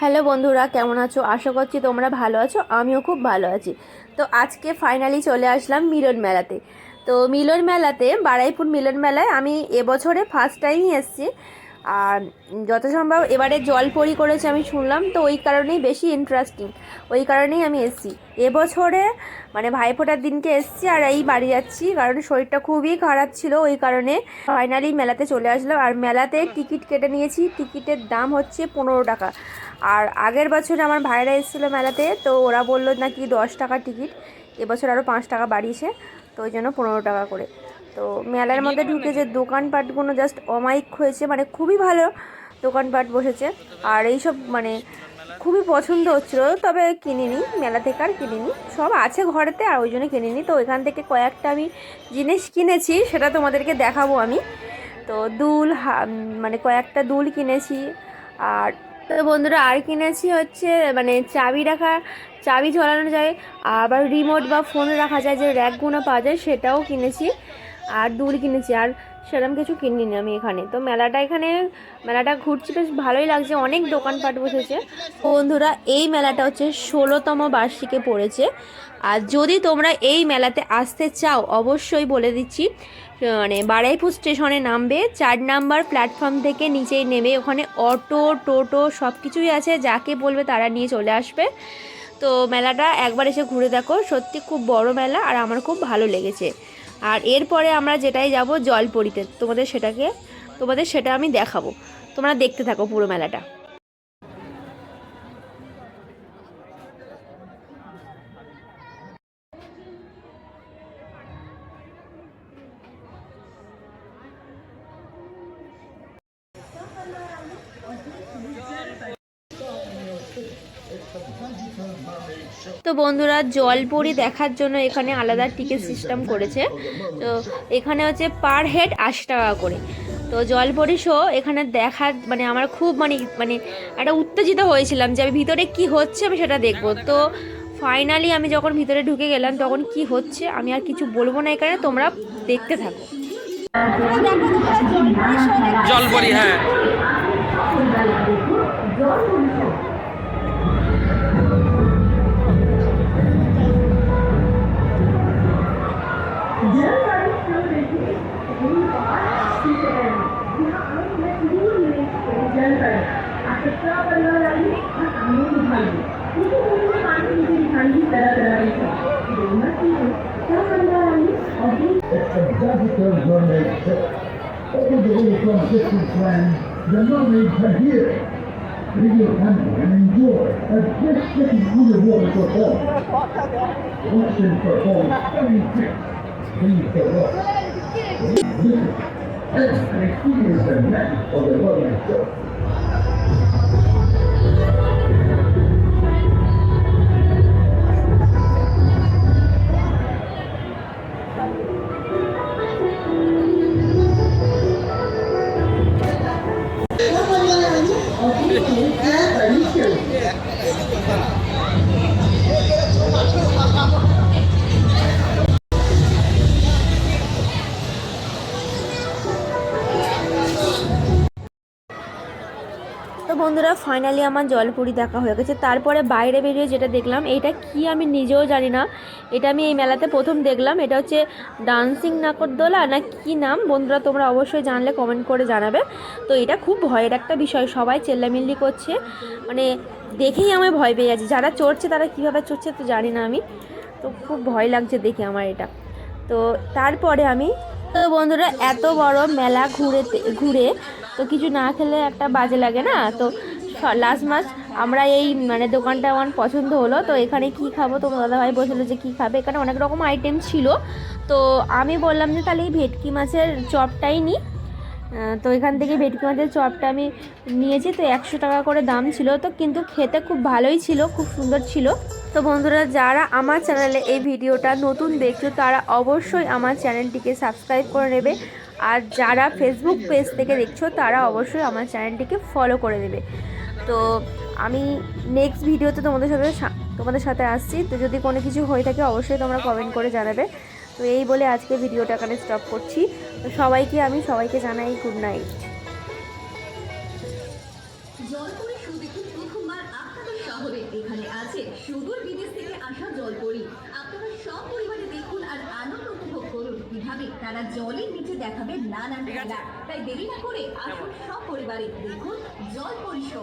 Hello বন্ধুরা, কেমন আছো? আশা করছি তোমরা ভালো আছো, আমিও খুব ভালো আছি। তো আজকে ফাইনালি চলে আসলাম মিলন মেলাতে। তো মিলন মেলাতে, বারাইপুর মিলন মেলায় আমি এবছরে ফার্স্ট টাইমই এসেছি। আর যত সম্ভব এবারে জলপরি করেছে আমি শুনলাম, তো ওই কারণেই বেশি ইন্টারেস্টিং ওই কারণেই আমি এসেছি। এবছরে মানে ভাইফোঁটার দিনকে এসেছি আর এই বাড়ি যাচ্ছি, কারণ শরীরটা খুবই খারাপ ছিল ওই কারণে ফাইনালি মেলাতে চলে আসলাম। আর মেলাতে টিকিট কেটে নিয়েছি, টিকিটের দাম হচ্ছে পনেরো টাকা। আর আগের বছর আমার ভাইরা এসেছিল মেলাতে, তো ওরা বলল নাকি দশ টাকা টিকিট। এবছর আরও পাঁচ টাকা বাড়িয়েছে, তো ওই জন্য পনেরো টাকা করে। তো মেলার মধ্যে ঢুকে যে দোকানপাটগুলো জাস্ট অমায়িক হয়েছে মানে খুবই ভালো দোকানপাট বসেছে। আর এইসব মানে খুবই পছন্দ হচ্ছিল, তবে কিনিনি, মেলা থেকে আর কিনিনি। সব আছে ঘরেতে, আর ওই জন্য কিনিনি। তো এখান থেকে কয়েকটা আমি জিনিস কিনেছি, সেটা তোমাদেরকে দেখাবো আমি। তো দুল মানে কয়েকটা দুল কিনেছি, আর তো বন্ধুরা আর কিনেছি হচ্ছে মানে চাবি রাখা, চাবি ঝোলানো যায় আবার রিমোট বা ফোন রাখা যায় যে র্যাকগুলো পাওয়া যায় সেটাও কিনেছি, আর দুল কিনেছি। আর সেরকম কিছু কিনিনি আমি এখানে। তো মেলাটা এখানে, মেলাটা ঘুরছি, বেশ ভালোই লাগছে। অনেক দোকানপাট বসেছে। বন্ধুরা, এই মেলাটা হচ্ছে ষোলোতম বার্ষিকে পড়েছে। আর যদি তোমরা এই মেলাতে আসতে চাও, অবশ্যই বলে দিচ্ছি মানে বারাইপুর স্টেশনে নামবে। চার নাম্বার প্ল্যাটফর্ম থেকে নিচেই নেমে ওখানে অটো, টোটো সব কিছুই আছে। যাকে বলবে তারা নিয়ে চলে আসবে। তো মেলাটা একবার এসে ঘুরে দেখো। সত্যি খুব বড় মেলা আর আমার খুব ভালো লেগেছে। আর এরপরে আমরা যেটাই যাব জলপরিতে। তোমাদের সেটাকে তোমাদের সেটা আমি দেখাবো। তোমরা দেখতে থাকো পুরো মেলাটা। তো বন্ধুরা জলপরি দেখার জন্য এখানে আলাদা টিকিট সিস্টেম করেছে। তো এখানে হচ্ছে পার হেড আশি টাকা করে। তো জলপরি শো এখানে দেখার মানে আমার খুব মানে মানে একটা উত্তেজিত হয়েছিলাম যে আমি ভিতরে কি হচ্ছে আমি সেটা দেখব। তো ফাইনালি আমি যখন ভিতরে ঢুকে গেলাম, তখন কি হচ্ছে আমি আর কিছু বলব না এখানে, তোমরা দেখতে থাকো। জলপরি হ্যাঁ। Executive government over the way from distance land, the knowledge are here. Video hunting and enjoy a best fitting underwater performance. Watch and perform very quick. Please go up. Listen and experience the magic of the world. তো বন্ধুরা finally আমার জলপুরি দেখা হয়ে গেছে। তারপরে বাইরে বেরিয়ে যেটা দেখলাম, এটা কি আমি নিজেও জানি না। এটা আমি এই মেলাতে প্রথম দেখলাম। এটা হচ্ছে ডান্সিং নাকরদোলা না কি নাম? বন্ধুরা, তোমরা অবশ্যই জানলে কমেন্ট করে জানাবে। তো এটা খুব ভয়ের একটা বিষয়। সবাই চেল্লামিল্লি করছে। মানে দেখেই আমি ভয় পেয়ে যাচ্ছি। যারা চড়ছে, তারা কীভাবে চড়ছে তো জানি না আমি। তো খুব ভয় লাগছে দেখে আমার এটা। তো তারপরে আমি, তো বন্ধুরা, এত বড় মেলা ঘুরে ঘুরে তো কিছু না খেলে একটা বাজে লাগে না? তো লাস্ট মাস আমরা এই মানে দোকানটা আমার পছন্দ হলো। তো এখানে কি খাব? তো দাদাভাই বলছিলো যে কী খাবে? এখানে অনেক রকম আইটেম ছিল। তো আমি বললাম যে তাহলে এই ভেটকি মাছের চপটাই নিই তো এখান থেকে ভেটকি মাছের চপটা আমি নিয়েছি, তো একশো টাকা করে দাম ছিল। তো কিন্তু খেতে খুব ভালোই ছিল, খুব সুন্দর ছিল। তো বন্ধুরা, যারা আমার চ্যানেলে এই ভিডিওটা নতুন দেখছ, তারা অবশ্যই আমার চ্যানেলটিকে সাবস্ক্রাইব করে নেবে। আর যারা ফেসবুক পেজ থেকে দেখছ, তারা অবশ্যই আমার চ্যানেলটিকে ফলো করে দেবে তো আমি নেক্সট ভিডিওতে তোমাদের সাথে তোমাদের সাথে আসছি। তো যদি কোনো কিছু হয়ে থাকে, অবশ্যই তোমরা কমেন্ট করে জানাবে। তো এই বলে আজকে ভিডিওটা এখানে স্টপ করছি। তো সবাইকে আমি সবাইকে জানাই গুড নাইট শহরে। এখানে আছে বিদেশ থেকে আসা সব দেখুন আর আনন্দ উপভোগ করুন। তারা জলের নিচে দেখাবে নানান তাই দেরি না করে আসুন সব পরিবারে। দেখুন জলপরি শো